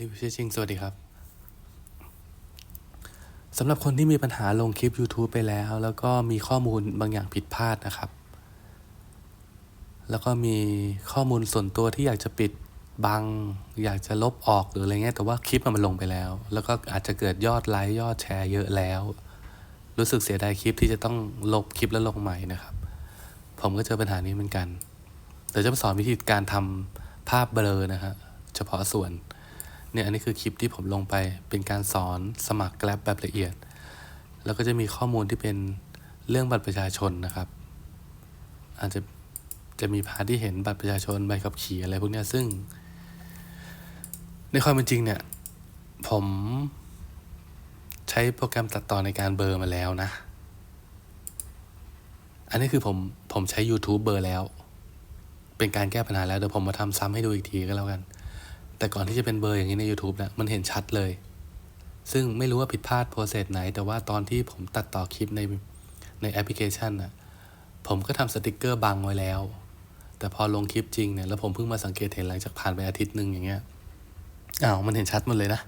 รีวิวชื่อจริง สวัสดีครับ สำหรับคนที่มีปัญหาลงคลิป YouTube ไปแล้ว แล้วก็มีข้อมูลบางอย่างผิดพลาดนะครับ แล้วก็มีข้อมูลส่วนตัวที่อยากจะปิดบัง อยากจะลบออกหรืออะไรเงี้ย แต่ว่าคลิปมันลงไปแล้ว แล้วก็อาจจะเกิดยอดไลค์ยอดแชร์เยอะแล้ว รู้สึกเสียดายคลิปที่จะต้องลบคลิปแล้วลงใหม่นะครับ ผมก็เจอปัญหานี้เหมือนกันแต่จะมาสอนวิธีการทำภาพเบลอนะฮะเฉพาะส่วน เนี่ยอันนี้คือคลิปที่ผมลงไปเป็นการสอนสมัคร Grab แบบละเอียด แล้วก็จะมีข้อมูลที่เป็นเรื่องบัตรประชาชนนะครับ อาจจะจะมีพาที่เห็นบัตรประชาชนใบขับขี่อะไรพวกนี้ซึ่ง ในความเป็นจริงเนี่ย ผมใช้โปรแกรมตัดต่อในการเบอร์มาแล้วนะ อันนี้คือผมผมใช้ YouTube เบอร์แล้ว เป็นการแก้ปัญหาแล้ว เดี๋ยวผมมาทำซ้ำให้ดูอีกทีก็แล้วกัน แต่ก่อนที่จะเป็นเบอร์อย่างนี้ใน YouTube เนะมันเห็นชัดเลย ซึ่งไม่รู้ว่าผิดพลาดโปรเซสไหน แต่ว่าตอนที่ผมตัดต่อคลิปในในแอปพลิเคชันน่ะผมก็ทำสติกเกอร์บังไว้แล้ว แต่พอลงคลิปจริงเนี่ยแล้วผมเพิ่งมาสังเกตเห็นหลังจากผ่านไปอาทิตย์หนึ่งอย่างเงี้ยอ้าวมันเห็นชัดหมดเลยนะ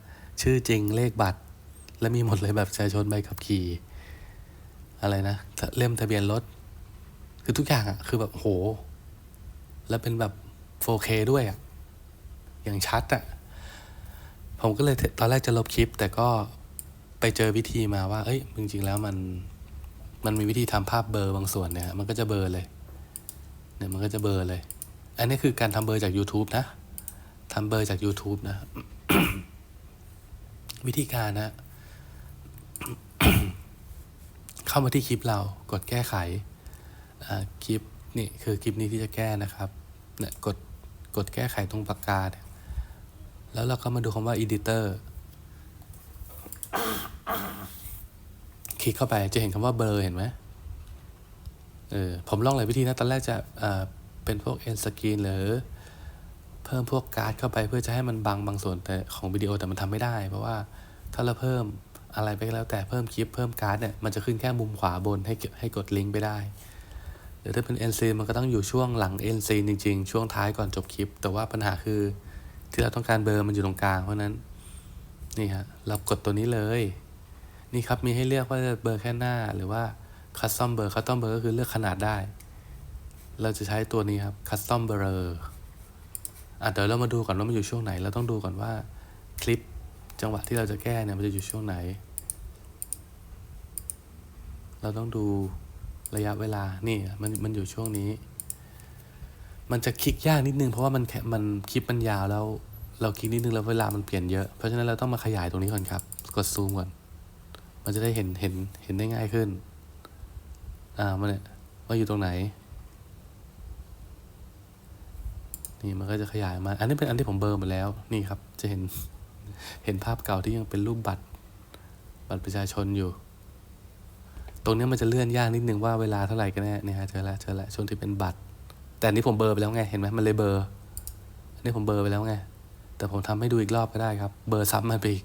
ชื่อจริงเลขบัตร และมีหมดเลยแบบประชาชนใบขับขี่ อะไรนะเล่มทะเบียนรถ คือทุกอย่างอะคือแบบโห แล้วเป็นแบบ 4K ด้วยอะ อย่างชัดอะ่ะผมก็เลยตอนแรกจะลบคลิป แต่ก็ไปเจอวิธีมาว่า เอ้ยจริงๆแล้วมันมันมีวิธีทำภาพเบอร์บางส่วนเนี่ยมันก็จะเบอร์เลยเนี่ยมันก็จะเบอร์เลย อันนี้คือการทำเบอร์จาก YouTube นะทำเบอร์จาก YouTube นะ วิธีการนะ เข้ามาที่คลิปเรากดแก้ไขคลิปนี่คือคลิปนี้ที่จะแก้นะครับเนี่ยกดกดแก้ไขตรงปากกาเนี่ย แล้วเราก็มาดูคำว่า editor คลิกเข้าไปจะเห็นคำว่าเบลอเห็นไหมเออผมลองหลายวิธีนะ ตอนแรกจะอ่าเป็นพวก end screen หรือเพิ่มพวกการ์ดเข้าไปเพื่อจะให้มันบังบางส่วนแต่ของวิดีโอแต่มันทำไม่ได้ เพราะว่าถ้าเราเพิ่มอะไรไปก็แล้วแต่เพิ่มคลิปเพิ่มการ์ดเนี่ยมันจะขึ้นแค่มุมขวาบนให้ให้กดลิงก์ไปได้หรือถ้าเป็น NC มันก็ต้องอยู่ช่วงหลัง NC จริง ๆ ช่วงท้ายก่อนจบคลิป แต่ว่าปัญหาคือ ที่เราต้องการเบอร์มันอยู่ตรงกลางเพราะนั้นนี่ฮะเรากดตัวนี้เลย นี่ครับมีให้เลือกว่าจะเบอร์แค่หน้าหรือว่าคัสตอมเบอร์คัสตอมเบอร์ก็คือเลือกขนาดได้ เราจะใช้ตัวนี้ครับคัสตอมเบอร์อะเดี๋ยวเรามาดูก่อนว่ามันอยู่ช่วงไหน เราต้องดูก่อนว่าคลิปจังหวะที่เราจะแก้เนี่ยมันจะอยู่ช่วงไหน เราต้องดูระยะเวลานี่มันมันอยู่ช่วงนี้ มันจะคลิกยากนิดนึงเพราะว่ามันแค่มันคลิปมันยาวแล้วเราคลิกนิดนึงแล้วเวลามันเปลี่ยนเยอะ เพราะฉะนั้นเราต้องมาขยายตรงนี้ก่อนครับ กดซูมก่อน มันจะได้เห็นเห็นเห็นได้ง่ายขึ้น อ่ามันเนี่ยว่าอยู่ตรงไหน นี่มันก็จะขยายมา อันนี้เป็นอันที่ผมเบอร์มดแล้ว นี่ครับ จะเห็นเห็นภาพเก่าที่ยังเป็นรูปบัตร บัตรประชาชนอยู่ ตรงนี้มันจะเลื่อนยากนิดนึงว่าเวลาเท่าไหร่กันแน่เนี่ยฮะเจอแล้วเจอแล้วช่วงที่เป็นบัตร แต่อันนี้ผมเบอร์ไปแล้วไง เห็นไหมมันเลยเบอร์อันนี้ผมเบอร์ไปแล้วไง แต่ผมทำให้ดูอีกรอบก็ได้ครับ เบอร์ซ้ำมันไปอีก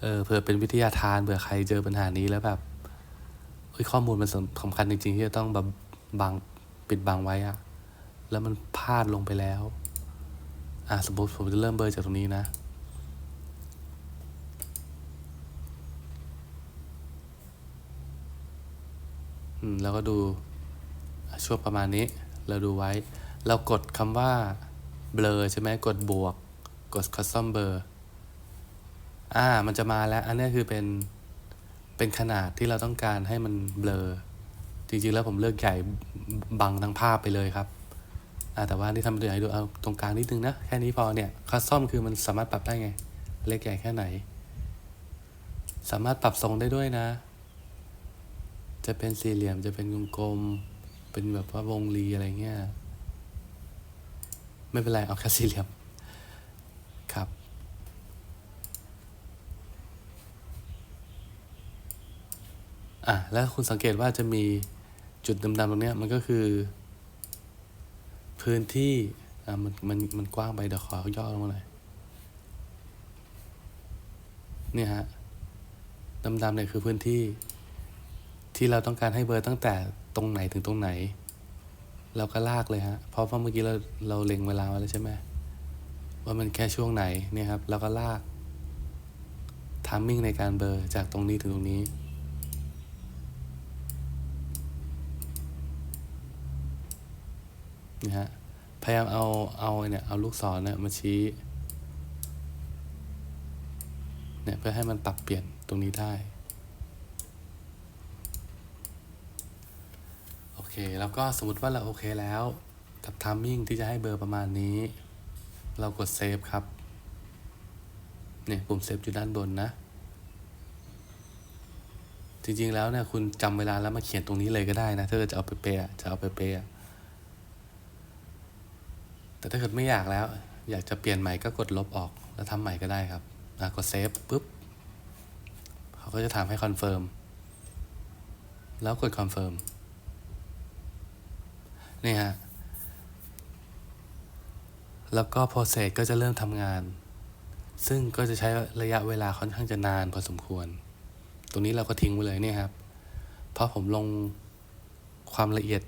เออเผื่อเป็นวิทยาทานเผื่อใครเจอปัญหานี้แล้วแบบเฮ้ยข้อมูลมันสำคัญจริงๆ ที่จะต้องแบบบังปิดบังไว้อะแล้วมันพลาดลงไปแล้ว อะสมมติผมจะเริ่มเบอร์จากตรงนี้นะ อืม แล้วก็ดูช่วงประมาณนี้ เราดูไว้ เรากดคำว่า blur ใช่ไหมกดบวก กด custom blur อ่า มันจะมาแล้ว อันนี้คือเป็น เป็นขนาดที่เราต้องการให้มันเบลอ จริงๆ แล้วผมเลือกใหญ่บังทั้งภาพไปเลยครับ อ่า แต่ว่านี่ทำตัวอย่างให้ดู เอาตรงกลางนิดนึงนะ แค่นี้พอเนี่ย custom คือมันสามารถปรับได้ไง เล็กใหญ่แค่ไหน สามารถปรับทรงได้ด้วยนะ จะเป็นสี่เหลี่ยม จะเป็นวงกลม เป็นแบบว่าวงรีอะไรเงี้ย ไม่เป็นไร เอาแค่สี่เหลี่ยมครับ อะ แล้วคุณสังเกตว่าจะมีจุดดำๆตรงเนี้ยมันก็คือ พื้นที่ อะ มัน มัน มันกว้างไป เดี๋ยวขอย่อลงมาหน่อยเนี่ยฮะดำๆเนี่ยคือพื้นที่ ที่เราต้องการให้เบอร์ตั้งแต่ตรงไหนถึงตรงไหน เราก็ลากเลยฮะ เพราะว่าเมื่อกี้เราเราเล็งเวลาไว้แล้วใช่ไหมว่ามันแค่ช่วงไหนเนี่ยครับแล้วก็ลากทามมิ่งในการเบอร์จากตรงนี้ถึงตรงนี้ นะฮะ พยายามเอาเอาเนี่ยเอาลูกศรเนี่ยมาชี้ เนี่ยเพื่อให้มันปรับเปลี่ยนตรงนี้ได้ โอ เคแล้วก็สมมติว่าเราโอเคแล้ว กับทามมิ่งที่จะให้เบอร์ประมาณนี้ เรากดเซฟครับ เนี่ยปุ่มเซฟอยู่ด้านบนนะ จริงๆแล้วเนี่ยคุณจำเวลาแล้วมาเขียนตรงนี้เลยก็ได้นะ ถ้าเกิดจะเอาไปเปย์อะจะเอาไปเปย์อะแต่ถ้าเกิดไม่อยากแล้ว อยากจะเปลี่ยนใหม่ก็กดลบออกแล้วทำใหม่ก็ได้ครับอะกดเซฟปุ๊บเขาก็จะถามให้คอนเฟิร์มแล้วกดคอนเฟิร์ม นี่ฮะ แล้วก็ process ก็จะเริ่มทำงาน ซึ่งก็จะใช้ระยะเวลาค่อนข้างจะนานพอสมควร ตรงนี้เราก็ทิ้งไว้เลยเนี่ยครับ เพราะผมลงความละเอียด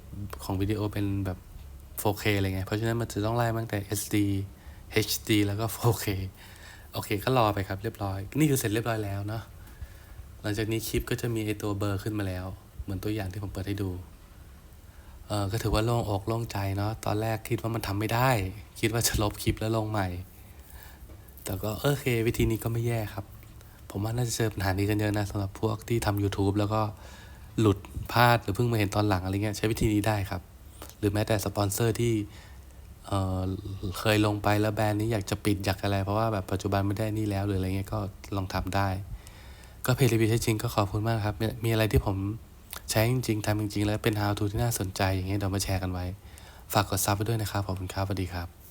ของวิดีโอเป็นแบบ 4K อะไง เพราะฉะนั้นมันจะต้องไล่ตั้งแต่ SD HD แล้วก็ 4K โอเค ก็รอไปครับเรียบร้อย นี่คือเสร็จเรียบร้อยแล้วเนาะ หลังจากนี้คลิปก็จะมีไอตัวเบอร์ขึ้นมาแล้ว เหมือนตัวอย่างที่ผมเปิดให้ดู เออก็ถือว่าโล่งอกโล่งใจเนาะตอนแรกคิดว่ามันทำไม่ได้ คิดว่าจะลบคลิปแล้วลงใหม่ แต่ก็เออโอเค วิธีนี้ก็ไม่แย่ครับ ผมว่าน่าจะเจอปัญหานี้กันเยอะนะสำหรับพวกที่ทำ YouTube แล้วก็หลุดพลาดหรือเพิ่งมาเห็นตอนหลังอะไรเงี้ยใช้วิธีนี้ได้ครับ หรือแม้แต่สปอนเซอร์ที่เออเคยลงไปแล้วแบรนด์นี้อยากจะปิดอยากอะไร เพราะว่าแบบปัจจุบันไม่ได้นี่แล้วหรืออะไรเงี้ยก็ลองทำได้ ก็เพจรีวิวใช้จริงก็ขอบคุณมากครับ มีอะไรที่ผม ใช้จริงๆทำจริงๆ แล้วเป็น how to ที่น่าสนใจอย่างเงี้ยเดี๋ยวมาแชร์กันไว้ ฝากกดซับไปด้วยนะครับขอบคุณครับสวัสดีครับ